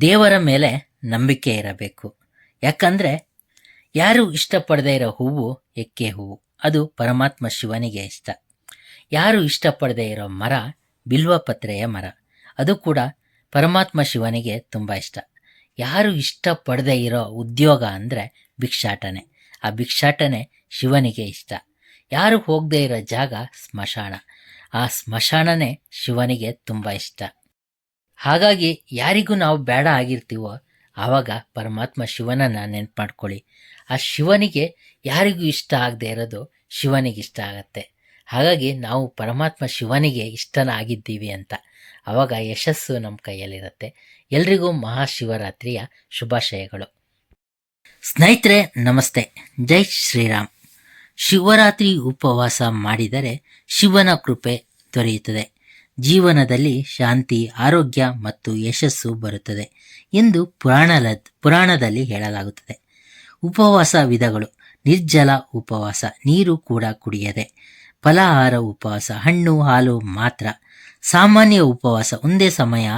ದೇವರ ಮೇಲೆ ನಂಬಿಕೆ ಇರಬೇಕು. ಯಾಕಂದರೆ ಯಾರು ಇಷ್ಟಪಡದೇ ಇರೋ ಹೂವು ಎಕ್ಕೆ ಹೂವು. ಅದು ಪರಮಾತ್ಮ ಶಿವನಿಗೆ ಇಷ್ಟ. ಯಾರು ಇಷ್ಟಪಡದೇ ಇರೋ ಮರ ಬಿಲ್ವಪತ್ರೆಯ ಮರ. ಅದು ಕೂಡ ಪರಮಾತ್ಮ ಶಿವನಿಗೆ ತುಂಬ ಇಷ್ಟ. ಯಾರು ಇಷ್ಟಪಡದೇ ಇರೋ ಉದ್ಯೋಗ ಅಂದರೆ ಭಿಕ್ಷಾಟನೆ. ಆ ಭಿಕ್ಷಾಟನೆ ಶಿವನಿಗೆ ಇಷ್ಟ. ಯಾರು ಹೋಗದೇ ಇರೋ ಜಾಗ ಸ್ಮಶಾನ. ಆ ಸ್ಮಶಾನನೇ ಶಿವನಿಗೆ ತುಂಬ ಇಷ್ಟ. ಹಾಗಾಗಿ ಯಾರಿಗೂ ನಾವು ಬೇಡ ಆಗಿರ್ತೀವೋ, ಆವಾಗ ಪರಮಾತ್ಮ ಶಿವನನ್ನು ನೆನ್ಪು ಮಾಡ್ಕೊಳ್ಳಿ. ಆ ಶಿವನಿಗೆ ಯಾರಿಗೂ ಇಷ್ಟ ಆಗದೆ ಇರೋದು ಶಿವನಿಗೆ ಇಷ್ಟ ಆಗತ್ತೆ. ಹಾಗಾಗಿ ನಾವು ಪರಮಾತ್ಮ ಶಿವನಿಗೆ ಇಷ್ಟನ ಆಗಿದ್ದೀವಿ ಅಂತ. ಆವಾಗ ಯಶಸ್ಸು ನಮ್ಮ ಕೈಯಲ್ಲಿರುತ್ತೆ. ಎಲ್ರಿಗೂ ಮಹಾಶಿವರಾತ್ರಿಯ ಶುಭಾಶಯಗಳು. ಸ್ನೇಹಿತರೆ, ನಮಸ್ತೆ. ಜೈ ಶ್ರೀರಾಮ್. ಶಿವರಾತ್ರಿ ಉಪವಾಸ ಮಾಡಿದರೆ ಶಿವನ ಕೃಪೆ ದೊರೆಯುತ್ತದೆ. ಜೀವನದಲ್ಲಿ ಶಾಂತಿ, ಆರೋಗ್ಯ ಮತ್ತು ಯಶಸ್ಸು ಬರುತ್ತದೆ ಎಂದು ಪುರಾಣದ ಪುರಾಣದಲ್ಲಿ ಹೇಳಲಾಗುತ್ತದೆ. ಉಪವಾಸ ವಿಧಗಳು. ನಿರ್ಜಲ ಉಪವಾಸ. ನೀರು ಕೂಡ ಕುಡಿಯದೆ. ಫಲಾಹಾರ ಉಪವಾಸ. ಹಣ್ಣು, ಹಾಲು ಮಾತ್ರ. ಸಾಮಾನ್ಯ ಉಪವಾಸ. ಒಂದೇ ಸಮಯ.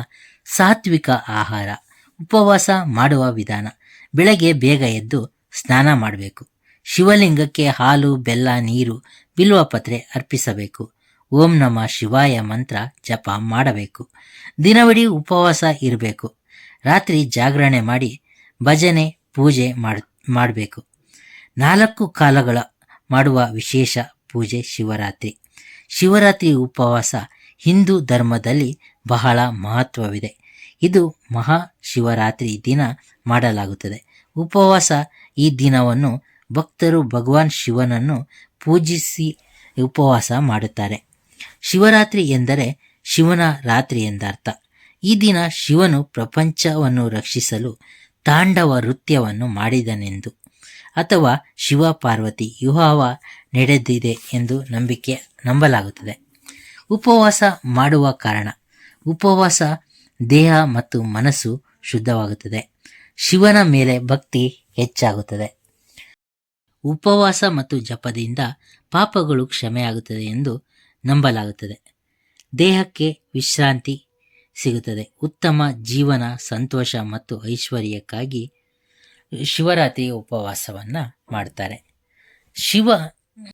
ಸಾತ್ವಿಕ ಆಹಾರ. ಉಪವಾಸ ಮಾಡುವ ವಿಧಾನ. ಬೆಳಗ್ಗೆ ಬೇಗ ಎದ್ದು ಸ್ನಾನ ಮಾಡಬೇಕು. ಶಿವಲಿಂಗಕ್ಕೆ ಹಾಲು, ಬೆಲ್ಲ, ನೀರು, ಬಿಲ್ವಪತ್ರೆ ಅರ್ಪಿಸಬೇಕು. ಓಂ ನಮ ಶಿವಾಯ ಮಂತ್ರ ಜಪ ಮಾಡಬೇಕು. ದಿನವಿಡೀ ಉಪವಾಸ ಇರಬೇಕು. ರಾತ್ರಿ ಜಾಗರಣೆ ಮಾಡಿ ಭಜನೆ, ಪೂಜೆ ಮಾಡ, ಮಾಡಬೇಕು. ನಾಲ್ಕು ಕಾಲಗಳ ಮಾಡುವ ವಿಶೇಷ ಪೂಜೆ ಶಿವರಾತ್ರಿ. ಶಿವರಾತ್ರಿ ಉಪವಾಸ ಹಿಂದೂ ಧರ್ಮದಲ್ಲಿ ಬಹಳ ಮಹತ್ವವಿದೆ. ಇದು ಮಹಾ ಶಿವರಾತ್ರಿ ದಿನ ಮಾಡಲಾಗುತ್ತದೆ. ಉಪವಾಸ ಈ ದಿನವನ್ನು ಭಕ್ತರು ಭಗವಾನ್ ಶಿವನನ್ನು ಪೂಜಿಸಿ ಉಪವಾಸ ಮಾಡುತ್ತಾರೆ. ಶಿವರಾತ್ರಿ ಎಂದರೆ ಶಿವನ ರಾತ್ರಿ ಎಂದರ್ಥ. ಈ ದಿನ ಶಿವನು ಪ್ರಪಂಚವನ್ನು ರಕ್ಷಿಸಲು ತಾಂಡವ ನೃತ್ಯವನ್ನು ಮಾಡಿದನೆಂದು ಅಥವಾ ಶಿವ, ಪಾರ್ವತಿ ವಿವಾಹ ನಡೆದಿದೆ ಎಂದು ನಂಬಿಕೆ ನಂಬಲಾಗುತ್ತದೆ. ಉಪವಾಸ ಮಾಡುವ ಕಾರಣ ಉಪವಾಸ ದೇಹ ಮತ್ತು ಮನಸ್ಸು ಶುದ್ಧವಾಗುತ್ತದೆ. ಶಿವನ ಮೇಲೆ ಭಕ್ತಿ ಹೆಚ್ಚಾಗುತ್ತದೆ. ಉಪವಾಸ ಮತ್ತು ಜಪದಿಂದ ಪಾಪಗಳು ಕ್ಷಮೆಯಾಗುತ್ತದೆ ಎಂದು ನಂಬಲಾಗುತ್ತದೆ. ದೇಹಕ್ಕೆ ವಿಶ್ರಾಂತಿ ಸಿಗುತ್ತದೆ. ಉತ್ತಮ ಜೀವನ ಸಂತೋಷ ಮತ್ತು ಐಶ್ವರ್ಯಕ್ಕಾಗಿ ಶಿವರಾತ್ರಿ ಉಪವಾಸವನ್ನು ಮಾಡ್ತಾರೆ. ಶಿವ